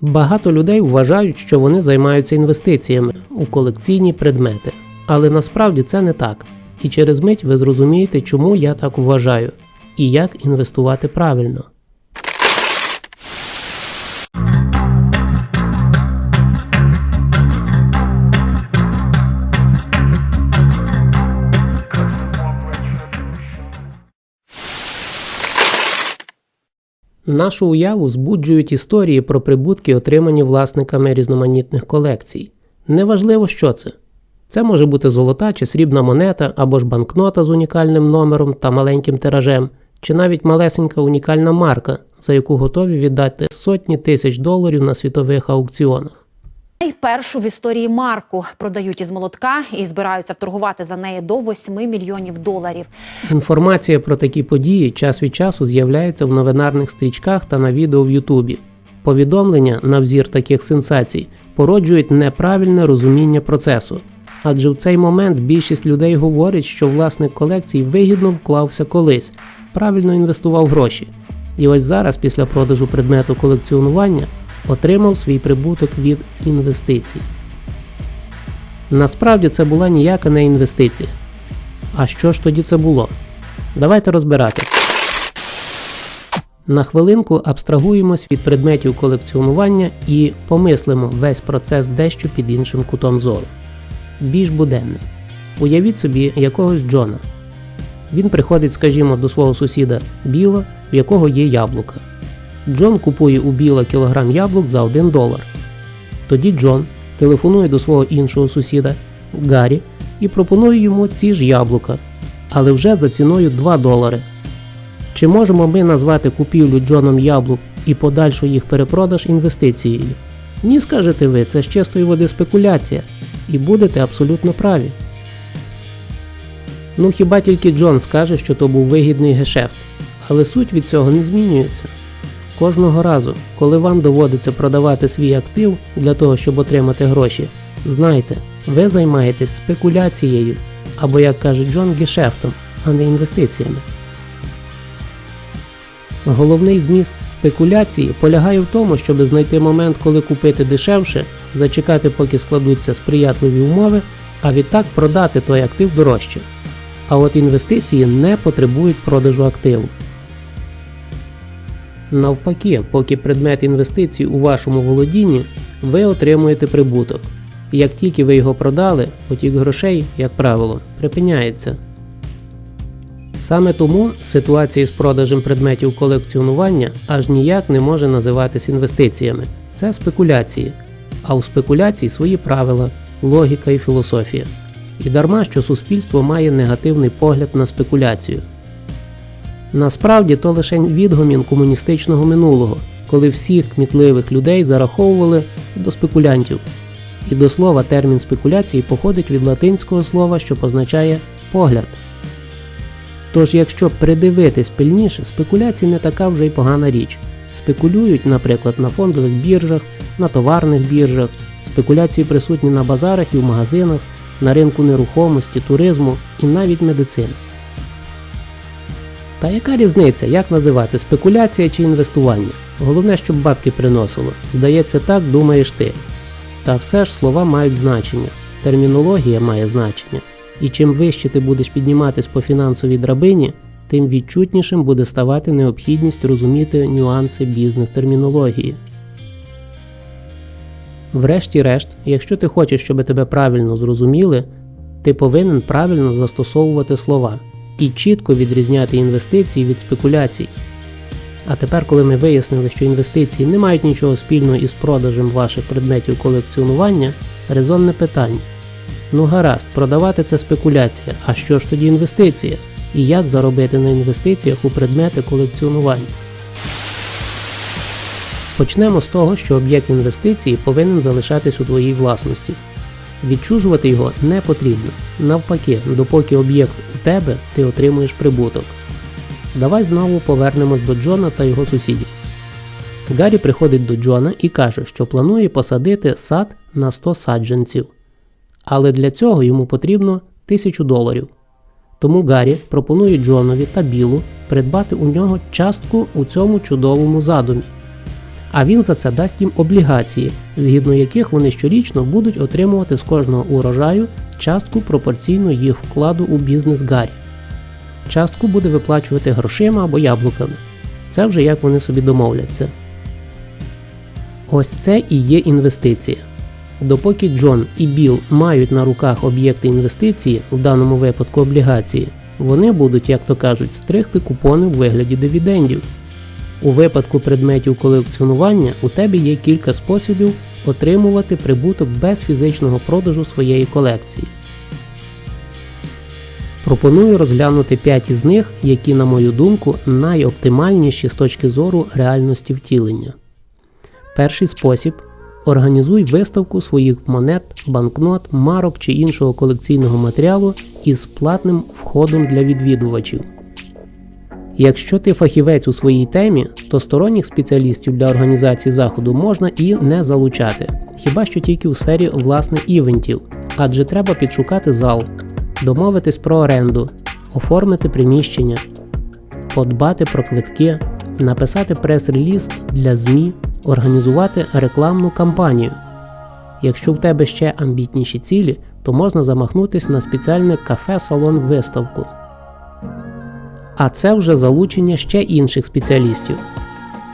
Багато людей вважають, що вони займаються інвестиціями у колекційні предмети, але насправді це не так. І через мить ви зрозумієте, чому я так вважаю і як інвестувати правильно. Нашу уяву збуджують історії про прибутки, отримані власниками різноманітних колекцій. Неважливо, що це. Це може бути золота чи срібна монета, або ж банкнота з унікальним номером та маленьким тиражем, чи навіть малесенька унікальна марка, за яку готові віддати сотні тисяч доларів на світових аукціонах. Найпершу в історії марку продають із молотка і збираються вторгувати за неї до 8 мільйонів доларів. Інформація про такі події час від часу з'являється в новинарних стрічках та на відео в Ютубі. Повідомлення на взір таких сенсацій породжують неправильне розуміння процесу, адже в цей момент більшість людей говорить, що власник колекції вигідно вклався колись, правильно інвестував гроші. І ось зараз, після продажу предмету колекціонування, отримав свій прибуток від інвестицій. Насправді це була ніяка не інвестиція. А що ж тоді це було? Давайте розбиратись. На хвилинку абстрагуємось від предметів колекціонування і помислимо весь процес дещо під іншим кутом зору. Більш буденним. Уявіть собі якогось Джона. Він приходить, скажімо, до свого сусіда Біла, в якого є яблука. Джон купує у Біла кілограм яблук за 1 долар. Тоді Джон телефонує до свого іншого сусіда Гаррі і пропонує йому ці ж яблука, але вже за ціною 2 долари. Чи можемо ми назвати купівлю Джоном яблук і подальшу їх перепродаж інвестицією? Ні, скажете ви, це з чистої води спекуляція, і будете абсолютно праві. Ну хіба тільки Джон скаже, що то був вигідний гешефт, але суть від цього не змінюється. Кожного разу, коли вам доводиться продавати свій актив для того, щоб отримати гроші, знайте, ви займаєтесь спекуляцією, або, як каже Джон, гешефтом, а не інвестиціями. Головний зміст спекуляції полягає в тому, щоб знайти момент, коли купити дешевше, зачекати, поки складуться сприятливі умови, а відтак продати той актив дорожче. А от інвестиції не потребують продажу активу. Навпаки, поки предмет інвестицій у вашому володінні, ви отримуєте прибуток. Як тільки ви його продали, потік грошей, як правило, припиняється. Саме тому ситуація з продажем предметів колекціонування аж ніяк не може називатись інвестиціями. Це спекуляції. А у спекуляцій свої правила, логіка і філософія. І дарма, що суспільство має негативний погляд на спекуляцію. Насправді то лише відгомін комуністичного минулого, коли всіх кмітливих людей зараховували до спекулянтів. І до слова термін спекуляції походить від латинського слова, що позначає погляд. Тож, якщо придивитись пильніше, спекуляції не така вже й погана річ. Спекулюють, наприклад, на фондових біржах, на товарних біржах, спекуляції присутні на базарах і в магазинах, на ринку нерухомості, туризму і навіть медицини. Та яка різниця, як називати спекуляція чи інвестування? Головне, щоб бабки приносило. Здається, так думаєш ти. Та все ж слова мають значення, термінологія має значення. І чим вище ти будеш підніматись по фінансовій драбині, тим відчутнішим буде ставати необхідність розуміти нюанси бізнес-термінології. Врешті-решт, якщо ти хочеш, щоб тебе правильно зрозуміли, ти повинен правильно застосовувати слова і чітко відрізняти інвестиції від спекуляцій. А тепер, коли ми вияснили, що інвестиції не мають нічого спільного із продажем ваших предметів колекціонування, резонне питання. Ну гаразд, продавати це спекуляція, а що ж тоді інвестиція? І як заробити на інвестиціях у предмети колекціонування? Почнемо з того, що об'єкт інвестиції повинен залишатись у твоїй власності. Відчужувати його не потрібно. Навпаки, допоки об'єкт у тебе, ти отримуєш прибуток. Давай знову повернемось до Джона та його сусідів. Гаррі приходить до Джона і каже, що планує посадити сад на 100 саджанців. Але для цього йому потрібно 1000 доларів. Тому Гаррі пропонує Джонові та Білу придбати у нього частку у цьому чудовому задумі. А він за це дасть їм облігації, згідно яких вони щорічно будуть отримувати з кожного урожаю частку пропорційну їх вкладу у бізнес Гаррі. Частку буде виплачувати грошима або яблуками. Це вже як вони собі домовляться. Ось це і є інвестиція. Допоки Джон і Білл мають на руках об'єкти інвестиції, в даному випадку облігації, вони будуть, як то кажуть, стригти купони у вигляді дивідендів. У випадку предметів колекціонування у тебе є кілька способів отримувати прибуток без фізичного продажу своєї колекції. Пропоную розглянути 5 із них, які, на мою думку, найоптимальніші з точки зору реальності втілення. Перший спосіб організуй виставку своїх монет, банкнот, марок чи іншого колекційного матеріалу із платним входом для відвідувачів. Якщо ти фахівець у своїй темі, то сторонніх спеціалістів для організації заходу можна і не залучати, хіба що тільки у сфері власне івентів, адже треба підшукати зал, домовитись про оренду, оформити приміщення, подбати про квитки, написати прес-реліз для ЗМІ, організувати рекламну кампанію. Якщо в тебе ще амбітніші цілі, то можна замахнутись на спеціальне кафе-салон виставку. А це вже залучення ще інших спеціалістів.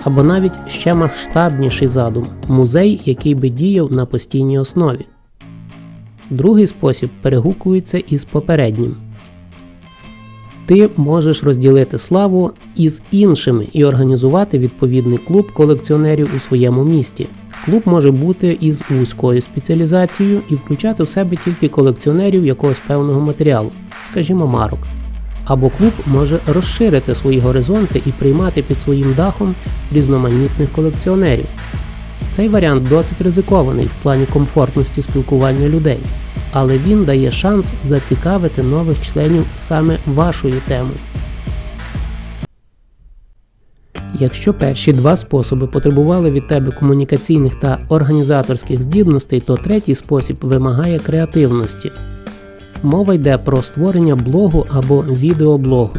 Або навіть ще масштабніший задум музей, який би діяв на постійній основі. Другий спосіб перегукується із попереднім. Ти можеш розділити славу із іншими і організувати відповідний клуб колекціонерів у своєму місті. Клуб може бути із вузькою спеціалізацією і включати в себе тільки колекціонерів якогось певного матеріалу, скажімо, марок. Або клуб може розширити свої горизонти і приймати під своїм дахом різноманітних колекціонерів. Цей варіант досить ризикований в плані комфортності спілкування людей, але він дає шанс зацікавити нових членів саме вашою темою. Якщо перші два способи потребували від тебе комунікаційних та організаторських здібностей, то третій спосіб вимагає креативності. Мова йде про створення блогу або відеоблогу.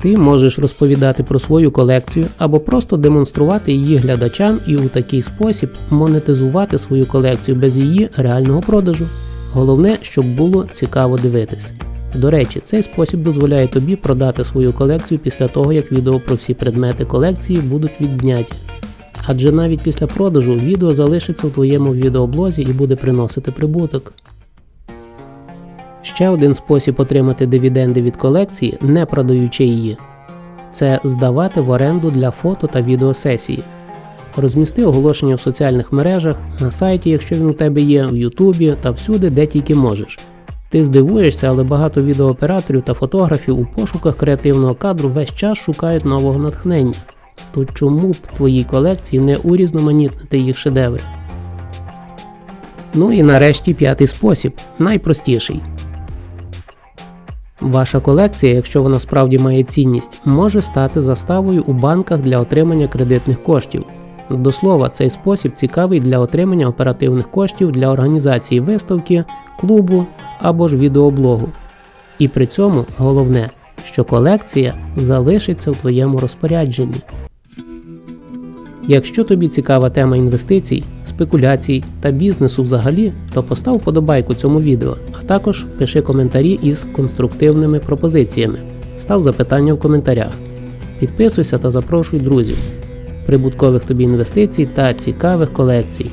Ти можеш розповідати про свою колекцію або просто демонструвати її глядачам і у такий спосіб монетизувати свою колекцію без її реального продажу. Головне, щоб було цікаво дивитись. До речі, цей спосіб дозволяє тобі продати свою колекцію після того, як відео про всі предмети колекції будуть відзняті. Адже навіть після продажу відео залишиться у твоєму відеоблозі і буде приносити прибуток. Ще один спосіб отримати дивіденди від колекції, не продаючи її, це здавати в оренду для фото та відеосесії. Розмісти оголошення в соціальних мережах, на сайті, якщо він у тебе є, в Ютубі та всюди, де тільки можеш. Ти здивуєшся, але багато відеооператорів та фотографів у пошуках креативного кадру весь час шукають нового натхнення. То чому б твоїй колекції не урізноманітнити їх шедеври? Ну і нарешті п'ятий спосіб, найпростіший. Ваша колекція, якщо вона справді має цінність, може стати заставою у банках для отримання кредитних коштів. До слова, цей спосіб цікавий для отримання оперативних коштів для організації виставки, клубу або ж відеоблогу. І при цьому головне, що колекція залишиться в твоєму розпорядженні. Якщо тобі цікава тема інвестицій, спекуляцій та бізнесу взагалі, то постав подобайку цьому відео, а також пиши коментарі із конструктивними пропозиціями. Став запитання в коментарях. Підписуйся та запрошуй друзів, прибуткових тобі інвестицій та цікавих колекцій.